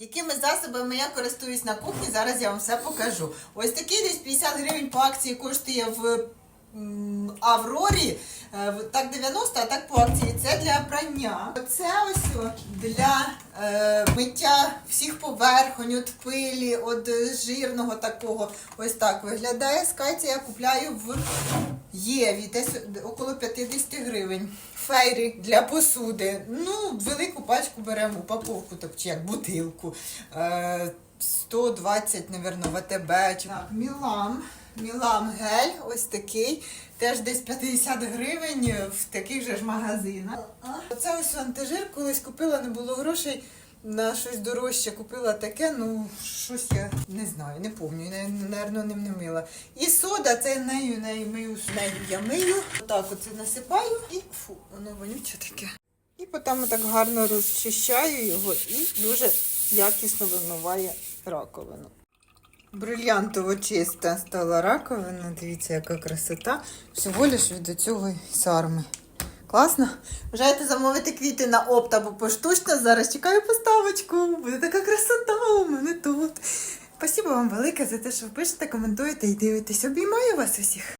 Якими засобами я користуюсь на кухні, зараз я вам все покажу. Ось такий десь 50 гривень по акції коштує в Аврорі. Е, Так 90, а так по акції. Це для прання. Це ось для е, миття всіх поверхонь, от пилі, е, жирного такого. Ось так виглядає. Скайці я купляю в Єві, десь около 50 гривень. Фейри для посуди. Ну, велику пачку беремо, упаковку, тобто як бутилку. Е, 120, напевно, ВТБ. Так, Мілам. Мілам гель, ось такий. Теж десь 50 гривень в таких же ж магазинах. Це ось антижир, колись купила, не було грошей. На щось дорожче купила таке, ну щось я не знаю, не пам'ятаю, напевно, ним не мила. І сода, це нею, нею мию, нею я мию. Отак оце насипаю і фу, воно вонюче таке. І потім так гарно розчищаю його і дуже якісно вимиває раковину. Брильянтово чиста стала раковина. Дивіться, яка красота. Всього лиш від цього сарми. Класно? Бажаєте замовити квіти на опт або поштучно? Зараз чекаю поставочку. Буде така красота у мене тут. Спасибо вам велике за те, що ви пишете, коментуєте і дивитесь. Обіймаю вас усіх.